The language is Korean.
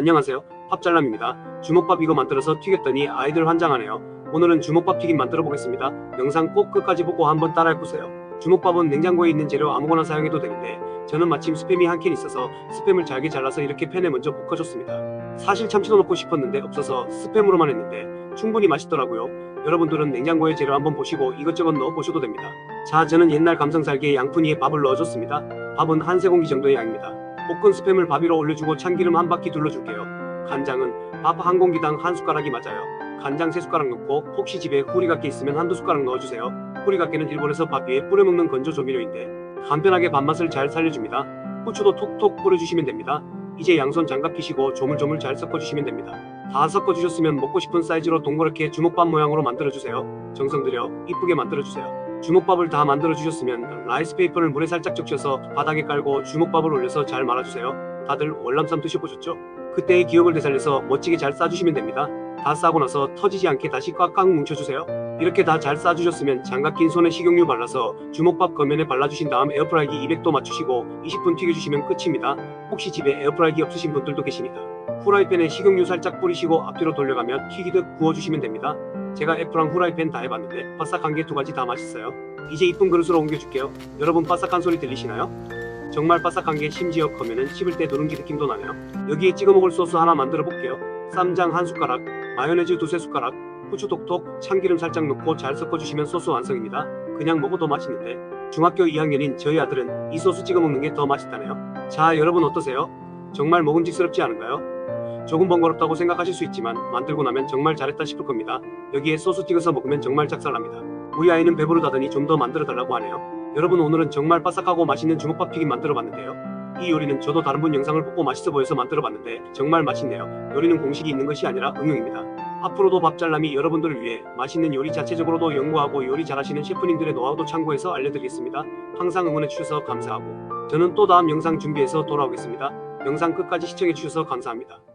안녕하세요. 팝잘남입니다. 주먹밥 이거 만들어서 튀겼더니 아이들 환장하네요. 오늘은 주먹밥 튀김 만들어 보겠습니다. 영상 꼭 끝까지 보고 한번 따라해 보세요. 주먹밥은 냉장고에 있는 재료 아무거나 사용해도 되는데 저는 마침 스팸이 한 캔 있어서 스팸을 잘게 잘라서 이렇게 팬에 먼저 볶아줬습니다. 사실 참치도 넣고 싶었는데 없어서 스팸으로만 했는데 충분히 맛있더라고요. 여러분들은 냉장고에 재료 한번 보시고 이것저것 넣어 보셔도 됩니다. 자, 저는 옛날 감성살기에 양푼이에 밥을 넣어줬습니다. 밥은 한 세 공기 정도의 양입니다. 볶은 스팸을 밥 위로 올려주고 참기름 한 바퀴 둘러줄게요. 간장은 밥 한 공기당 한 숟가락이 맞아요. 간장 세 숟가락 넣고 혹시 집에 후리갓게 있으면 한두 숟가락 넣어주세요. 후리갓게는 일본에서 밥 위에 뿌려 먹는 건조 조미료인데 간편하게 밥맛을 잘 살려줍니다. 후추도 톡톡 뿌려주시면 됩니다. 이제 양손 장갑 끼시고 조물조물 잘 섞어주시면 됩니다. 다 섞어주셨으면 먹고 싶은 사이즈로 동그랗게 주먹밥 모양으로 만들어주세요. 정성 들여 이쁘게 만들어주세요. 주먹밥을 다 만들어 주셨으면 라이스 페이퍼를 물에 살짝 적셔서 바닥에 깔고 주먹밥을 올려서 잘 말아주세요. 다들 월남쌈 드셔보셨죠? 그때의 기억을 되살려서 멋지게 잘 싸주시면 됩니다. 다 싸고 나서 터지지 않게 다시 꽉꽉 뭉쳐주세요. 이렇게 다 잘 싸주셨으면 장갑 낀 손에 식용유 발라서 주먹밥 겉면에 발라주신 다음 에어프라이기 200도 맞추시고 20분 튀겨주시면 끝입니다. 혹시 집에 에어프라이기 없으신 분들도 계십니다. 후라이팬에 식용유 살짝 뿌리시고 앞뒤로 돌려가며 튀기듯 구워주시면 됩니다. 제가 F랑 후라이팬 다 해봤는데 바삭한 게 두 가지 다 맛있어요. 이제 이쁜 그릇으로 옮겨줄게요. 여러분 바삭한 소리 들리시나요? 정말 바삭한 게 심지어 겉면은 씹을 때 누룽지 느낌도 나네요. 여기에 찍어 먹을 소스 하나 만들어 볼게요. 쌈장 한 숟가락, 마요네즈 두세 숟가락, 후추 톡톡, 참기름 살짝 넣고 잘 섞어주시면 소스 완성입니다. 그냥 먹어도 맛있는데 중학교 2학년인 저희 아들은 이 소스 찍어 먹는 게 더 맛있다네요. 자 여러분 어떠세요? 정말 먹음직스럽지 않은가요? 조금 번거롭다고 생각하실 수 있지만 만들고 나면 정말 잘했다 싶을 겁니다. 여기에 소스 찍어서 먹으면 정말 작살납니다. 우리 아이는 배부르다더니 좀 더 만들어 달라고 하네요. 여러분 오늘은 정말 바삭하고 맛있는 주먹밥 튀김 만들어 봤는데요. 이 요리는 저도 다른 분 영상을 보고 맛있어 보여서 만들어 봤는데 정말 맛있네요. 요리는 공식이 있는 것이 아니라 응용입니다. 앞으로도 밥잘남이 여러분들을 위해 맛있는 요리 자체적으로도 연구하고 요리 잘하시는 셰프님들의 노하우도 참고해서 알려드리겠습니다. 항상 응원해 주셔서 감사하고 저는 또 다음 영상 준비해서 돌아오겠습니다. 영상 끝까지 시청해 주셔서 감사합니다.